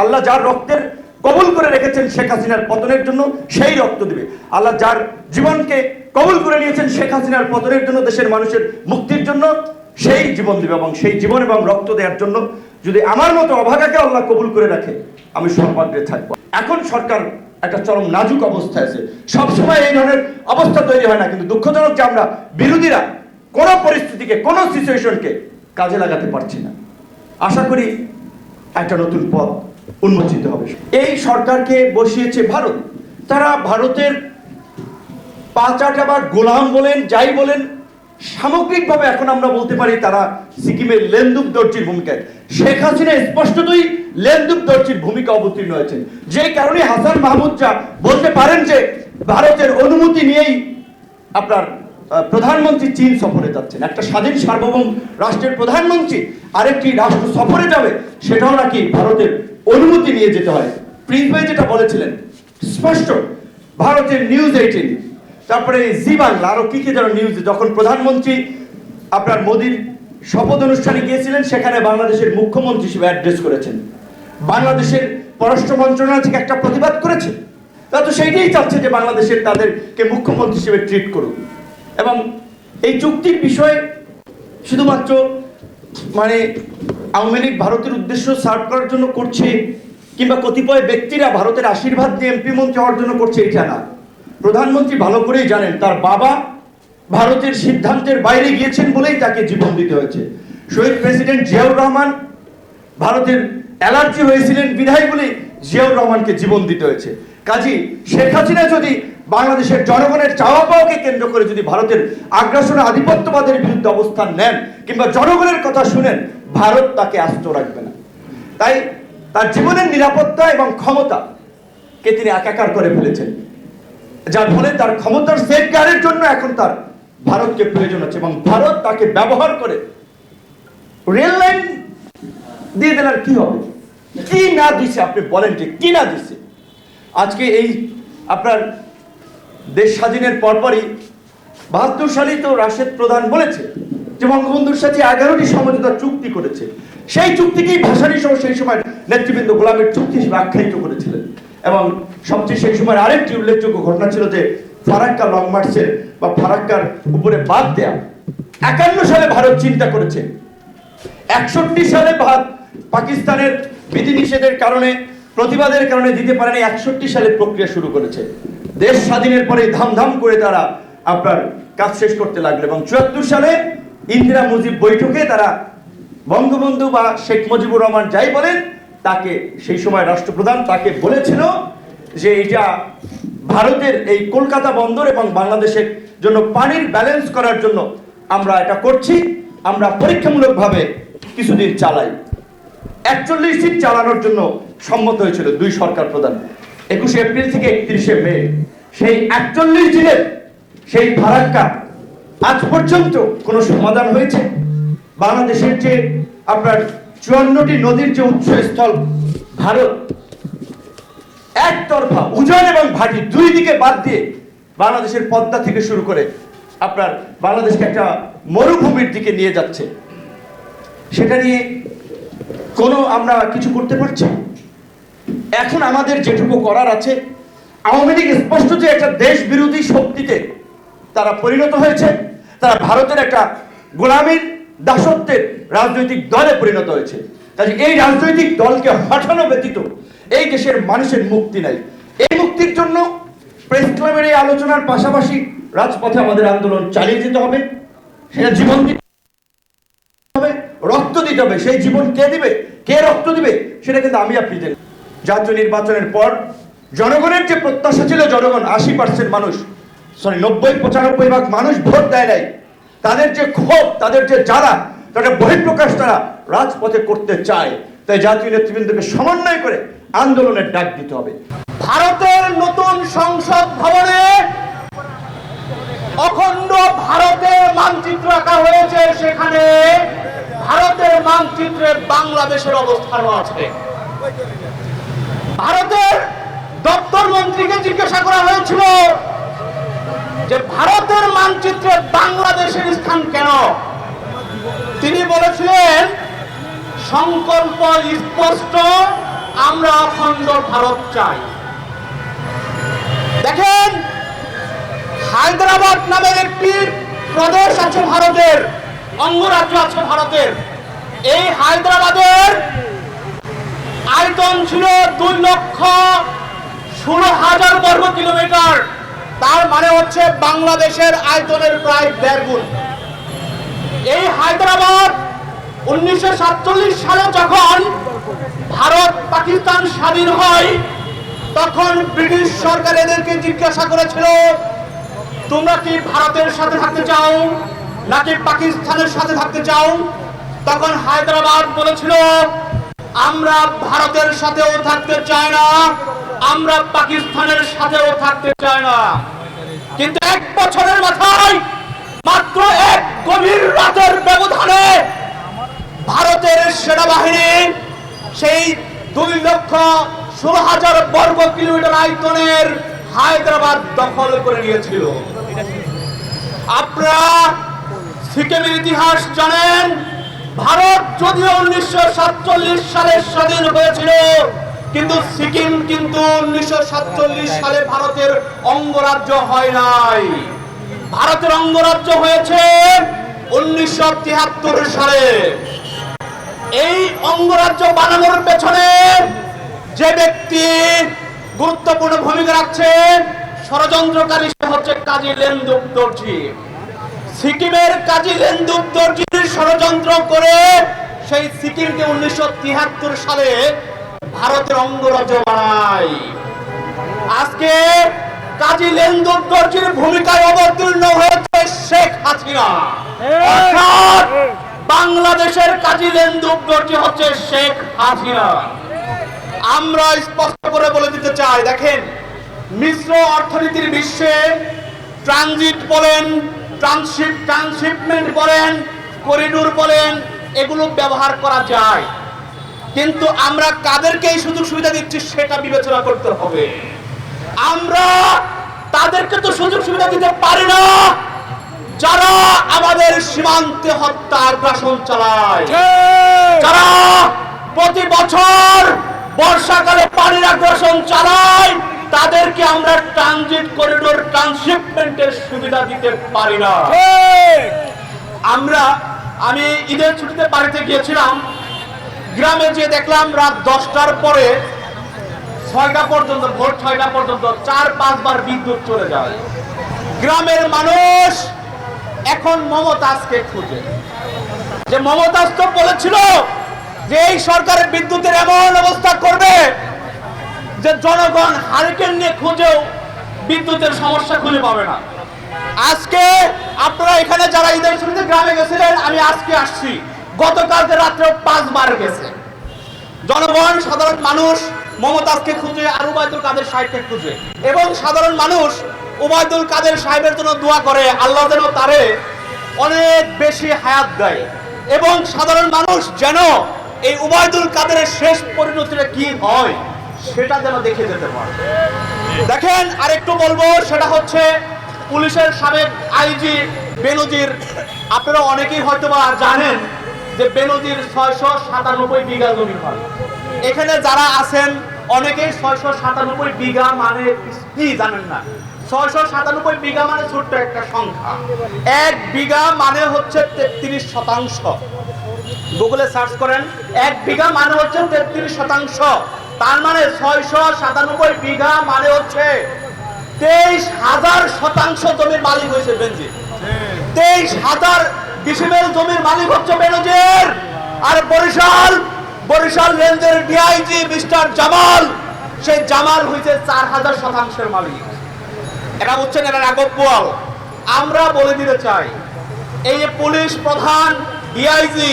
আল্লাহ যার রক্তের কবুল করে রেখেছেন শেখ হাসিনার পতনের জন্য, সেই রক্ত দিবে। আল্লাহ যার জীবনকে কবুল করে নিয়েছেন শেখ হাসিনার পতনের জন্য, দেশের মানুষের মুক্তির জন্য, সেই জীবন দিবে এবং সেই জীবন এবং রক্ত দেওয়ার জন্য যদি আমার মতো অভাগাকে আল্লাহ কবুল করে রাখে, আমি সর্বাগ্রে থাকব। এখন সরকার একটা চরম নাজুক অবস্থায় আছে। সবসময় এই ধরনের অবস্থা তৈরি হয় না, কিন্তু দুঃখজনক যে আমরা বিরোধীরা কোনো পরিস্থিতিকে, কোনো সিচুয়েশনকে কাজে লাগাতে পারছি না। আশা করি একটা নতুন পথ উন্মোচিত হবে। এই সরকারকে বসিয়েছে ভারত। তারা ভারতের পাঁচাটা বা গোলাম বলেন, যাই বলেন, সামগ্রিকভাবে এখন আমরা বলতে পারি তারা সিকিমের লেন্দুক দর্জির ভূমিকায়। শেখ হাসিনা স্পষ্টতই লেন্দুক দর্জির ভূমিকা অবতীর্ণ হয়েছেন। যে কারণে হাসান মাহমুদ যা বলতে পারেন যে ভারতের অনুমতি নিয়েই আপনার প্রধানমন্ত্রী চীন সফরে যাচ্ছেন। একটা স্বাধীন সার্বভৌম রাষ্ট্রের প্রধানমন্ত্রী আরেকটি রাষ্ট্র সফরে যাবে, সেটাও নাকি ভারতের অনুমতি নিয়ে যেতে হয়। প্রিন্স ভাই যেটা বলেছিলেন, স্পষ্ট, ভারতের নিউজ এইটিন তারপরে জি বাংলা, আরও কি কি যেন নিউজ যখন প্রধানমন্ত্রী আপনার মোদির শপথ অনুষ্ঠানে গিয়েছিলেন, সেখানে বাংলাদেশের মুখ্যমন্ত্রী হিসেবে অ্যাড্রেস করেছেন। বাংলাদেশের পররাষ্ট্র মন্ত্রণালয় থেকে একটা প্রতিবাদ করেছে। তা তো সেইটাই চাচ্ছে যে বাংলাদেশের তাদেরকে মুখ্যমন্ত্রী হিসেবে ট্রিট করুক। এবং এই চুক্তির বিষয়ে শুধুমাত্র মানে আওয়ামী লীগ ভারতের উদ্দেশ্য সার্ভ করার জন্য করছে, কিংবা কতিপয় ব্যক্তিরা ভারতের আশীর্বাদ দিয়ে এমপি মন্ত্রী হওয়ার জন্য করছে, এটা না। প্রধানমন্ত্রী ভালো করেই জানেন, তার বাবা ভারতের সিদ্ধান্তের বাইরে গিয়েছেন বলেই তাকে জীবন দিতে হয়েছে। শহীদ প্রেসিডেন্ট জিয়াউর রহমান ভারতের অ্যালার্জি হয়েছিলেন বিধায় বলে জিয়াউর রহমানকে জীবন দিতে হয়েছে। কাজী শেখ হাসিনা যদি বাংলাদেশের জনগণের চাওয়া পাওয়াকে কেন্দ্র করে যদি ভারতের আগ্রাসন আধিপত্যবাদের বিরুদ্ধে অবস্থান নেন, কিংবা জনগণের কথা শুনেন ভারত তাকে আস্ত রাখবে না। তাই তার জীবনের নিরাপত্তা এবং ক্ষমতা কে তিনি একাকার করে ফেলেছেন। যার ফলে তার ক্ষমতার সেফগার্ডের জন্য এখন তার ভারতকে প্রয়োজন আছে এবং ভারত তাকে ব্যবহার করে রেল লাইন দিয়ে দিলে আর কি হবে? কি না দিছে আপনি বলেন যে কি না দিছে? আজকে এই আপনার দেশ স্বাধীনের পরপরই বাহাত্তর সালেই তো রাশেদ প্রধান বলেছে যে বঙ্গবন্ধুর সাথে এগারোটি সমঝোতা চুক্তি করেছে, সেই চুক্তিকেই ভাসানি সহ সেই সময় নেতৃবৃন্দ গোলামের চুক্তি হিসেবে আখ্যায়িত করেছিলেন। এবং সবচেয়ে সেই সময় আরেকটি উল্লেখযোগ্য ঘটনা ছিল যে, ফারাক্কা লং মার্চের বা ফারাক্কার উপরে বাদ দেয়া, একান্ন সালে ভারত চিন্তা করেছে। একষট্টি সালে ভারত পাকিস্তানের বিধিনিষেধের কারণে, প্রতিবাদের কারণে দিতে পারেনি, একষট্টি সালে প্রক্রিয়া শুরু করেছে। দেশ স্বাধীনের পরে ধামধাম করে তারা আপনার কাজ শেষ করতে লাগল এবং চুয়াত্তর সালে ইন্দিরা মুজিব বৈঠকে তারা বঙ্গবন্ধু বা শেখ মুজিবুর রহমান যাই বলেন, তাকে সেই সময় রাষ্ট্রপ্রধান তাকে বলেছিল যে এটা ভারতের এই কলকাতা বন্দর এবং বাংলাদেশের জন্য পানির ব্যালেন্স করার জন্য আমরা এটা করছি, আমরা পরীক্ষামূলকভাবে কিছুদিন চালাই। একচল্লিশ দিন চালানোর জন্য সম্মত হয়েছিল দুই সরকার প্রধান, একুশে এপ্রিল থেকে একত্রিশে মে। সেই একচল্লিশ দিনের সেই ফারাক্কা আজ পর্যন্ত কোনো সমাধান হয়েছে? বাংলাদেশের যে আপনার চুয়ান্নটি নদীর যে উৎসস্থল, ভারত, একতরফা উজান এবং ভাটি দুই দিকে বাদ দিয়ে বাংলাদেশের পদ্মা থেকে শুরু করে আপনার বাংলাদেশকে একটা মরুভূমির দিকে নিয়ে যাচ্ছে। সেটা নিয়ে কোনো আমরা কিছু করতে পারছি? এখন আমাদের যেটুকু করার আছে, আওয়ামী লীগ স্পষ্ট যে একটা দেশ বিরোধী শক্তিতে তারা পরিণত হয়েছে। তারা ভারতের একটা গোলামীর দাসত্বের রাজনৈতিক দলে পরিণত হয়েছে। কাজে এই রাজনৈতিক দলকে হটানো ব্যতীত এই দেশের মানুষের মুক্তি নাই। এই মুক্তির জন্য প্রেস ক্লাবের এই আলোচনার পাশাপাশি রাজপথে আমাদের আন্দোলন চালিয়ে যেতে হবে, সেটা জীবন দিতে হবে, রক্ত দিতে হবে। সেই জীবন কে দিবে? কে রক্ত দিবে? সেটা কিন্তু আমি আপনি জাতীয় নির্বাচনের পর জনগণের যে প্রত্যাশা ছিল, জনগণ আশি পার্সেন্ট মানুষ সরি, নব্বই, পঁচানব্বই ভাগ মানুষ ভোট দেয় নাই। তাদের যে ক্ষোভ, তাদের যে জ্বালা, তাদের বহিঃপ্রকাশ তারা রাজপথে করতে চায়। তাই জাতীয় নেতৃবৃন্দকে সমন্বয় করে আন্দোলনের ডাক দিতে হবে। ভারতের নতুন সংসদ ভবনে অখণ্ড ভারতের মানচিত্র আঁকা হয়েছে। সেখানে ভারতের মানচিত্রে বাংলাদেশের অবস্থান আছে। ভারতের দপ্তর মন্ত্রীকে জিজ্ঞাসা করা হয়েছিল যে ভারতের মানচিত্রে বাংলাদেশের স্থান কেন? তিনি বলেছিলেন, সংকল্প স্পষ্ট, আমরা অখণ্ড ভারত চাই। দেখেন, হায়দ্রাবাদ নামের একটি প্রদেশ আছে ভারতের, অঙ্গরাজ্য আছে ভারতের। এই হায়দ্রাবাদের আয়তন ছিল দুই লক্ষ ষোলো হাজার বর্গ কিলোমিটার। তার মানে হচ্ছে বাংলাদেশের আয়তনের প্রায় দেড় গুণ। এই হায়দ্রাবাদ উনিশশো সাতচল্লিশ সালে যখন ভারত পাকিস্তান স্বাধীন হয়, তখন ব্রিটিশ সরকার এদেরকে জিজ্ঞাসা করেছিল, তোমরা কি ভারতের সাথে থাকতে চাও নাকি পাকিস্তানের সাথে থাকতে চাও? তখন হায়দ্রাবাদ বলেছিল, আমরা ভারতের সাথেও থাকতে চাই না। আমরা পাকিস্তানের সাথেও থাকতে চাই না। কিন্তু এক বছরের মাথায় মাত্র এক গভীর রাতের ব্যবধানে ভারতের সেনাবাহিনী সেই দুই লক্ষ ষোলো হাজার বর্গ কিলোমিটার আয়তনের হায়দ্রাবাদ দখল করে নিয়েছিল। আপনারা সিকিমের ইতিহাস জানেন, ভারত যদিও উনিশশো সাতচল্লিশ সালে স্বাধীন হয়েছিল কিন্তু সিকিম কিন্তু উনিশশো সাতচল্লিশ সালে ভারতের অঙ্গরাজ্য হয় নাই। ভারতের অঙ্গরাজ্য হয়েছে উনিশশো তিয়াত্তর সালে। এই অঙ্গরাজ্য বানানোর পেছনে যে ব্যক্তি গুরুত্বপূর্ণ ভূমিকা রাখছে, ষড়যন্ত্রকারী সে হচ্ছে কাজী লেন্দুক দর্জি। সিকিমের কাজী লেন্দুক দর্জির ষড়যন্ত্র করে সেই সিকিমকে উনিশশো তিয়াত্তর সালে ভারতের অঙ্গরাজ্য বানায় আজকে কাজী লেন্দুক দর্জির ভূমিকায় অবতীর্ণ হয়েছে শেখ হাসিনা। বাংলাদেশের কাজী লেন্দুক দর্জি হচ্ছে শেখ হাসিনা। আমরা স্পষ্ট করে বলে দিতে চাই, দেখেন, মিশ্র অর্থনীতির বিশ্বে ট্রানজিট বলেন ট্রান্সশিপ ট্রান্সশিপমেন্ট বলেন, করিডোর বলেন, এগুলো ব্যবহার করা যায়। কিন্তু আমরা কাদেরকে এই সুযোগ সুবিধা দিচ্ছি সেটা বিবেচনা করতে হবে। আমরা তাদেরকে তো সুযোগ সুবিধা দিতে পারি না। যারা আমাদের সীমান্তে হত্যা আগ্রাসন চালায় যারা প্রতি বছর বর্ষাকালে পানির আগ্রাসন চালায় তাদেরকে আমরা ট্রানজিট করিডোর ট্রান্সশিপমেন্টের সুবিধা দিতে পারি না। আমরা আমি ঈদের ছুটিতে বাড়িতে গিয়েছিলাম গ্রামে যে দেখলাম রাত দশটার পরে ছয়টা পর্যন্ত, ভোর ছয়টা পর্যন্ত চার, পাঁচবার বিদ্যুৎ চলে যায়। গ্রামের মানুষ এখন মমতাজকে খুঁজে। যে মমতাজ তো বলেছিল যে এই সরকার বিদ্যুতের এমন অবস্থা করবে যে জনগণ হারিকেন নিয়ে খুঁজেও বিদ্যুতের সমস্যা খুঁজে পাবে না। আজকে আপনারা এখানে যারা ঈদের ছুটিতে গ্রামে গেছিলেন, আমি আজকে আসছি। গতকালকে রাত্রে পাঁচবার গেছে। জনগণ, সাধারণ মানুষ, মমতাজকে খুঁজে, আর উবায়দুল কাদের সাহেবকে খুঁজে। এবং সাধারণ মানুষ উবায়দুল কাদের সাহেবের জন্য দোয়া করে, আল্লাহ যেন তারে অনেক বেশি হায়াত দেয়। এবং সাধারণ মানুষ যেন এই উবায়দুল কাদের শেষ পরিণতিটা কি হয়, সেটা যেন দেখে যেতে পারে। দেখেন, আরেকটু বলব, সেটা হচ্ছে পুলিশের সাবেক আইজি বেনজির। আপনারা অনেকেই হয়তো বা জানেন যে বেনজির ছয়শো সাতানব্বই বিঘা জমি হয়। এখানে যারা আছেন অনেকেই ছয়শো সাতানব্বই বিঘা মানে কি জানেন না? ছয়শো সাতানব্বই বিঘা মানে ছোট্ট একটা সংখ্যা। এক বিঘা মানে হচ্ছে তেত্রিশ শতাংশ। গুগলে সার্চ করেন এক বিঘা মানে হচ্ছে তেত্রিশ শতাংশ। তার মানে ছয়শো সাতানব্বই বিঘা মানে হচ্ছে তেইশ হাজার শতাংশ জমির মালিক হয়েছে বেনজির। তেইশ হাজার ডিসিমেল জমির মালিক হচ্ছে বেনজির আর বরিশাল বরিশাল রেঞ্জের ডিআইজি মিস্টার জামাল সেই জামাল হয়েছে চার হাজার শতাংশের মালিক। এটা হচ্ছেন এরা রাঘব আমরা বলে দিতে চাই, এই পুলিশ প্রধান ডিআইজি,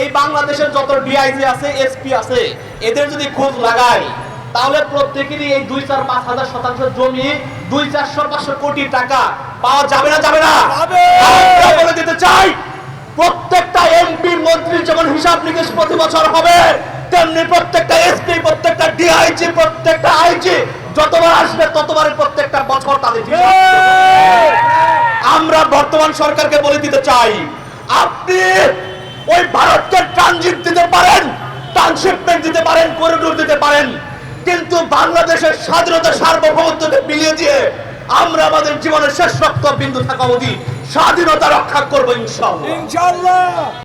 এই বাংলাদেশের যত ডিআইজি আছে, এসপি আছে, এদের যদি খোঁজ লাগায় তাহলে প্রত্যেকেরই এই দুই চার পাঁচ হাজার শতাংশ জমি দুই চারশো পাঁচশো কোটি টাকা পাওয়া যাবে না যাবে না। বলে দিতে চাই প্রত্যেকটা এমপি মন্ত্রী যেমন হিসাব নিকেশ প্রতি বছর হবে তেমনি প্রত্যেকটা এসপি প্রত্যেকটা ডিআইজি প্রত্যেকটা আইজি যতবার আসবে ততবারই প্রত্যেকটা বছর তাদের। আমরা বর্তমান সরকারকে বলে দিতে চাই আপনি ওই ভারতকে ট্রানজিট দিতে পারেন ট্রান্সশিপমেন্ট দিতে পারেন করিডোর দিতে পারেন কিন্তু বাংলাদেশের স্বাধীনতা সার্বভৌমত্বকে মিলিয়ে দিয়ে আমরা আমাদের জীবনের শেষ রক্ত বিন্দু থাকা অবধি স্বাধীনতা রক্ষা করব ইনশাল্লাহ